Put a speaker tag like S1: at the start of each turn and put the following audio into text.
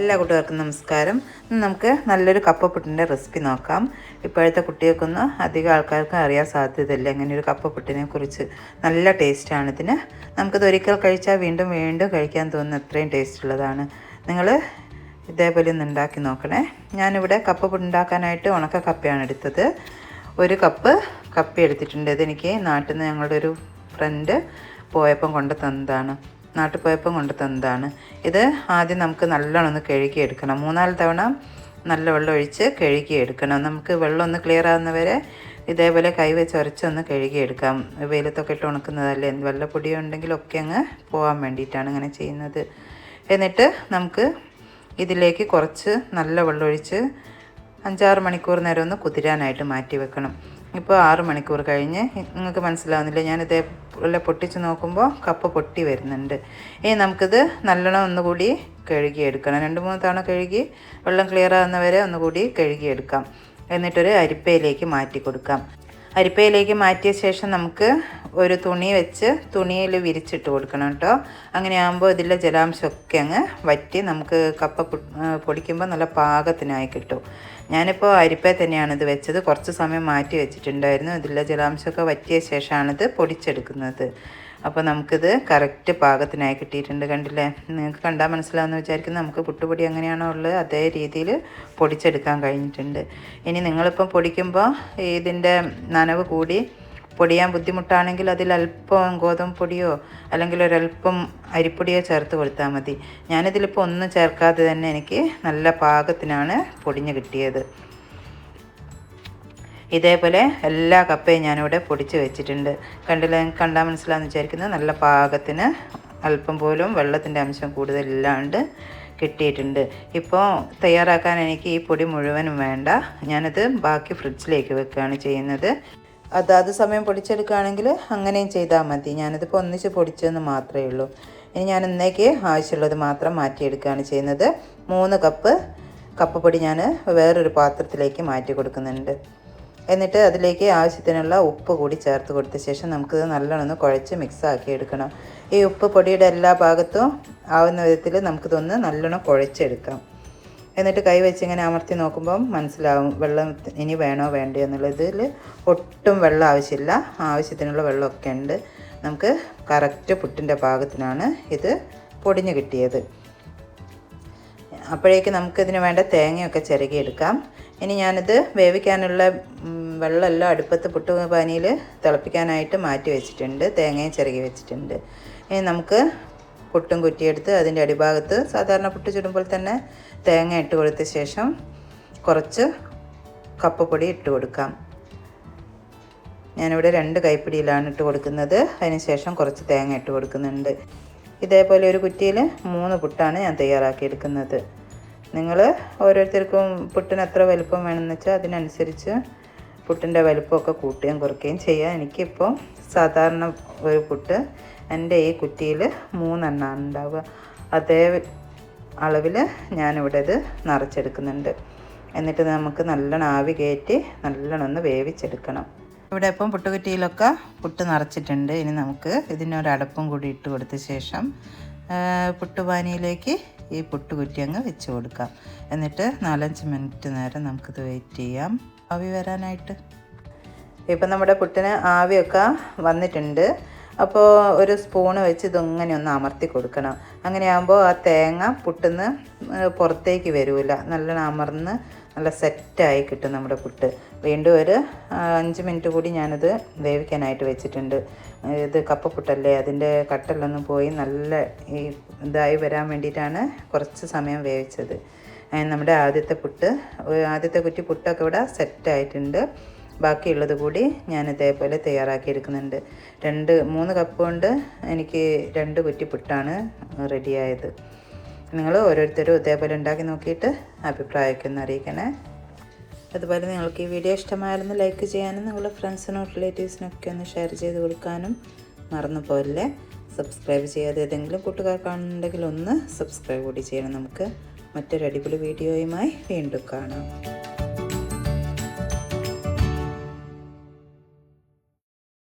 S1: എല്ലാ കുട്ടികൾക്കും നമസ്കാരം. നമുക്ക് നല്ലൊരു കപ്പപ്പുട്ടിന്റെ റെസിപ്പി നോക്കാം. ഇപ്പോഴത്തെ കുട്ടികൾക്കൊന്നും അധികം ആൾക്കാർക്ക് അറിയാൻ സാധ്യതയില്ല. അങ്ങനെ ഒരു കപ്പപ്പുട്ടിനെ കുറിച്ച് നല്ല ടേസ്റ്റാണ് ഇതിന്. നമുക്കിത് ഒരിക്കൽ കഴിച്ചാൽ വീണ്ടും വീണ്ടും കഴിക്കാൻ തോന്നുന്ന അത്രയും ടേസ്റ്റ് ഉള്ളതാണ്. നിങ്ങൾ ഇതേപോലെ ഒന്ന് ഉണ്ടാക്കി നോക്കണേ. ഞാനിവിടെ കപ്പപ്പുട്ട് ഉണ്ടാക്കാനായിട്ട് ഉണക്ക കപ്പയാണ് എടുത്തത്. ഒരു കപ്പ് കപ്പ എടുത്തിട്ടുണ്ട്. ഇതെനിക്ക് നാട്ടിൽ നിന്ന് ഞങ്ങളുടെ ഒരു ഫ്രണ്ട് പോയപ്പം കൊണ്ട് തന്നതാണ്. നാട്ടിൽ പോയപ്പം കൊണ്ട് തന്നതാണ് ഇത് ആദ്യം നമുക്ക് നല്ലോണം ഒന്ന് കഴുകി എടുക്കണം മൂന്നാൽ തവണ നല്ല വെള്ളം ഒഴിച്ച് കഴുകി എടുക്കണം നമുക്ക് വെള്ളം ഒന്ന് ക്ലിയർ ആകുന്നവരെ ഇതേപോലെ കൈ വെച്ച് ഉരച്ചൊന്ന് കഴുകി എടുക്കാം വെയിലത്തൊക്കെ ഇട്ട് ഉണക്കുന്നതല്ലേ? വെള്ളപ്പൊടി ഉണ്ടെങ്കിലൊക്കെ അങ്ങ് പോകാൻ വേണ്ടിയിട്ടാണ് ഇങ്ങനെ ചെയ്യുന്നത്. എന്നിട്ട് നമുക്ക് ഇതിലേക്ക് കുറച്ച് നല്ല വെള്ളം ഒഴിച്ച് അഞ്ചാറ് മണിക്കൂർ നേരം ഒന്ന് കുതിരാനായിട്ട് മാറ്റി വെക്കണം. ഇപ്പോൾ ആറ് മണിക്കൂർ കഴിഞ്ഞ്. നിങ്ങൾക്ക് മനസ്സിലാവുന്നില്ല. ഞാൻ ഇതേപോലെ പൊട്ടിച്ച് നോക്കുമ്പോൾ കപ്പ് പൊട്ടി വരുന്നുണ്ട്. ഇനി നമുക്കിത് നല്ലോണം ഒന്നുകൂടി കഴുകിയെടുക്കണം. രണ്ട് മൂന്ന് തവണ കഴുകി വെള്ളം ക്ലിയർ ആകുന്നവരെ ഒന്നുകൂടി കഴുകിയെടുക്കാം. എന്നിട്ടൊരു അരിപ്പയിലേക്ക് മാറ്റി കൊടുക്കാം അരിപ്പയിലേക്ക് മാറ്റിയ ശേഷം നമുക്ക് ഒരു തുണി വെച്ച് തുണിയിൽ വിരിച്ചിട്ട് കൊടുക്കണം കേട്ടോ. അങ്ങനെ ആകുമ്പോൾ ഇതിലെ ജലാംശമൊക്കെ അങ്ങ് വറ്റി നമുക്ക് കപ്പ പൊടിക്കുമ്പോൾ നല്ല പാകത്തിനായി കിട്ടും. ഞാനിപ്പോൾ അരിപ്പയിൽ തന്നെയാണ് ഇത് വെച്ചത്. കുറച്ച് സമയം മാറ്റി വെച്ചിട്ടുണ്ടായിരുന്നു. ഇതിലെ ജലാംശമൊക്കെ വറ്റിയ ശേഷമാണിത് പൊടിച്ചെടുക്കുന്നത്. അപ്പോൾ നമുക്കിത് കറക്റ്റ് പാകത്തിനായി കിട്ടിയിട്ടുണ്ട് കണ്ടില്ലേ? നിങ്ങൾക്ക് കണ്ടാൽ മനസ്സിലാവുമെന്ന് വിചാരിക്കുന്നു നമുക്ക് പുട്ടുപൊടി എങ്ങനെയാണോ ഉള്ളത് അതേ രീതിയിൽ പൊടിച്ചെടുക്കാൻ കഴിഞ്ഞിട്ടുണ്ട്. ഇനി നിങ്ങളിപ്പം പൊടിക്കുമ്പോൾ ഇതിന്റെ നനവ് കൂടി പൊടിയാൻ ബുദ്ധിമുട്ടാണെങ്കിൽ അതിൽ അല്പം ഗോതമ്പ് പൊടിയോ അല്ലെങ്കിൽ ഒരല്പം അരിപ്പൊടിയോ ചേർത്ത് കൊടുത്താൽ മതി. ഞാനിതിലിപ്പോൾ ഒന്നും ചേർക്കാതെ തന്നെ എനിക്ക് നല്ല പാകത്തിനാണ് പൊടിഞ്ഞ് കിട്ടിയത്. ഇതേപോലെ എല്ലാ കപ്പയും ഞാനിവിടെ പൊടിച്ച് വെച്ചിട്ടുണ്ട്. കണ്ടില്ല കണ്ടാൽ മനസ്സിലാന്ന് വിചാരിക്കുന്നത് നല്ല പാകത്തിന് അല്പം പോലും വെള്ളത്തിന്റെ അംശം കൂടുതലില്ലാണ്ട് കിട്ടിയിട്ടുണ്ട്. ഇപ്പോൾ തയ്യാറാക്കാൻ എനിക്ക് ഈ പൊടി മുഴുവനും വേണ്ട. ഞാനത് ബാക്കി ഫ്രിഡ്ജിലേക്ക് വെക്കുകയാണ് ചെയ്യുന്നത്. അതാത് സമയം പൊടിച്ചെടുക്കുകയാണെങ്കിൽ അങ്ങനെയും ചെയ്താൽ മതി. ഞാനിതിപ്പോൾ ഒന്നിച്ച് പൊടിച്ചതെന്ന് മാത്രമേ ഉള്ളൂ. ഇനി ഞാൻ ഇന്നേക്ക് ആവശ്യമുള്ളത് മാത്രം മാറ്റിയെടുക്കുകയാണ് ചെയ്യുന്നത്. മൂന്ന് കപ്പ് കപ്പ് പൊടി ഞാൻ വേറൊരു പാത്രത്തിലേക്ക് മാറ്റി കൊടുക്കുന്നുണ്ട്. എന്നിട്ട് അതിലേക്ക് ആവശ്യത്തിനുള്ള ഉപ്പ് കൂടി ചേർത്ത് കൊടുത്ത ശേഷം നമുക്കിത് നല്ലോണം കുഴച്ച് മിക്സ് ആക്കി എടുക്കണം. ഈ ഉപ്പ് പൊടിയുടെ എല്ലാ ഭാഗത്തും ആവുന്ന വിധത്തിൽ നമുക്കിതൊന്ന് നല്ലോണം കുഴച്ചെടുക്കാം. എന്നിട്ട് കൈ വെച്ച് ഇങ്ങനെ അമർത്തി നോക്കുമ്പം മനസ്സിലാവും വെള്ളം ഇനി വേണോ വേണ്ടയോ എന്നുള്ളതിൽ ഒട്ടും വെള്ളം ആവശ്യമില്ല. ആവശ്യത്തിനുള്ള വെള്ളമൊക്കെ ഉണ്ട്. നമുക്ക് കറക്റ്റ് പുട്ടിന്റെ ഭാഗത്തിനാണ് ഇത് പൊടിഞ്ഞ് കിട്ടിയത്. അപ്പോഴേക്ക് നമുക്കിതിന് വേണ്ട തേങ്ങയൊക്കെ ചിരകിയെടുക്കാം ഇനി ഞാനിത് വേവിക്കാനുള്ള വെള്ളമെല്ലാം അടുപ്പത്ത് പുട്ട് പാനിയിൽ തിളപ്പിക്കാനായിട്ട് മാറ്റി വെച്ചിട്ടുണ്ട്. തേങ്ങയും ചിരകി വെച്ചിട്ടുണ്ട്. ഇനി നമുക്ക് പുട്ടും കുറ്റിയെടുത്ത് അതിന്റെ അടിഭാഗത്ത് സാധാരണ പുട്ട് ചുടുമ്പോൾ തന്നെ തേങ്ങ ഇട്ട് കൊടുത്ത ശേഷം കുറച്ച് കപ്പപ്പൊടി ഇട്ട് കൊടുക്കാം. ഞാനിവിടെ രണ്ട് കൈപ്പിടിയിലാണ് ഇട്ട് കൊടുക്കുന്നത്. അതിന് ശേഷം കുറച്ച് തേങ്ങ ഇട്ട് കൊടുക്കുന്നുണ്ട്. ഇതേപോലെ ഒരു കുറ്റിയിൽ മൂന്ന് പുട്ടാണ് ഞാൻ തയ്യാറാക്കിയെടുക്കുന്നത്. നിങ്ങൾ ഓരോരുത്തർക്കും പുട്ടിന് എത്ര വലുപ്പം വേണമെന്ന് വെച്ചാൽ അതിനനുസരിച്ച് പുട്ടിന്റെ വലുപ്പമൊക്കെ കൂട്ടുകയും കുറയ്ക്കുകയും ചെയ്യാം. എനിക്കിപ്പോൾ സാധാരണ ഒരു പുട്ട് എന്റെ ഈ കുറ്റിയിൽ മൂന്നെണ്ണമാണ് ഉണ്ടാവുക. അതേ അളവിൽ ഞാനിവിടെ ഇത് നിറച്ചെടുക്കുന്നുണ്ട്. എന്നിട്ട് നമുക്ക് നല്ലോണം ആവി കയറ്റി നല്ലോണം ഒന്ന് വേവിച്ചെടുക്കണം. ഇവിടെ ഇപ്പം പുട്ടുകുറ്റിയിലൊക്കെ പുട്ട് നിറച്ചിട്ടുണ്ട്. ഇനി നമുക്ക് ഇതിനൊരടപ്പും കൂടി ഇട്ട് കൊടുത്ത ശേഷം പുട്ടുപാനിയിലേക്ക് ഈ പുട്ടുകുറ്റി അങ്ങ് വെച്ച് കൊടുക്കാം. എന്നിട്ട് നാലഞ്ച് മിനിറ്റ് നേരം നമുക്കിത് വെയിറ്റ് ചെയ്യാം. ആവി വരാനായിട്ട്. ഇപ്പം നമ്മുടെ പുട്ടിന് ആവിയൊക്കെ വന്നിട്ടുണ്ട്. അപ്പോൾ ഒരു സ്പൂണ് വെച്ച് ഇതിങ്ങനെ ഒന്ന് അമർത്തി കൊടുക്കണം. അങ്ങനെയാകുമ്പോൾ ആ തേങ്ങ പുട്ടുന്ന് പുറത്തേക്ക് വരില്ല നല്ല അമർന്ന് നല്ല സെറ്റായി കിട്ടും നമ്മുടെ പുട്ട്. വീണ്ടും ഒരു അഞ്ച് മിനിറ്റ് കൂടി ഞാനത് വേവിക്കാനായിട്ട് വെച്ചിട്ടുണ്ട്. ഇത് കപ്പ പുട്ടല്ലേ അതിന്റെ കട്ടലൊന്നും പോയി നല്ല ഈ ഇതായി വരാൻ വേണ്ടിയിട്ടാണ് കുറച്ച് സമയം വേവിച്ചത്. നമ്മുടെ ആദ്യത്തെ പുട്ട് ആദ്യത്തെ കുറ്റി പുട്ടൊക്കെ ഇവിടെ സെറ്റായിട്ടുണ്ട്. ബാക്കിയുള്ളത് കൂടി ഞാൻ ഇതേപോലെ തയ്യാറാക്കി എടുക്കുന്നുണ്ട്. രണ്ട് മൂന്ന് കപ്പ് കൊണ്ട് എനിക്ക് രണ്ട് കുറ്റി പുട്ടാണ് റെഡിയായത്. നിങ്ങൾ ഓരോരുത്തരും ഇതേപോലെ ഉണ്ടാക്കി നോക്കിയിട്ട് അഭിപ്രായമൊക്കെ ഒന്ന് അറിയിക്കണേ. അതുപോലെ നിങ്ങൾക്ക് ഈ വീഡിയോ ഇഷ്ടമായിരുന്നു ലൈക്ക് ചെയ്യാനും നിങ്ങളുടെ ഫ്രണ്ട്സിനും റിലേറ്റീവ്സിനൊക്കെ ഒന്ന് ഷെയർ ചെയ്ത് കൊടുക്കാനും മറന്നു പോലെ സബ്സ്ക്രൈബ് ചെയ്യാതെ ഏതെങ്കിലും കൂട്ടുകാർ കാണുന്നുണ്ടെങ്കിൽ ഒന്ന് സബ്സ്ക്രൈബ് കൂടി ചെയ്യണം. നമുക്ക് മറ്റൊരു അടിപൊളി വീഡിയോയുമായി വീണ്ടും കാണാം.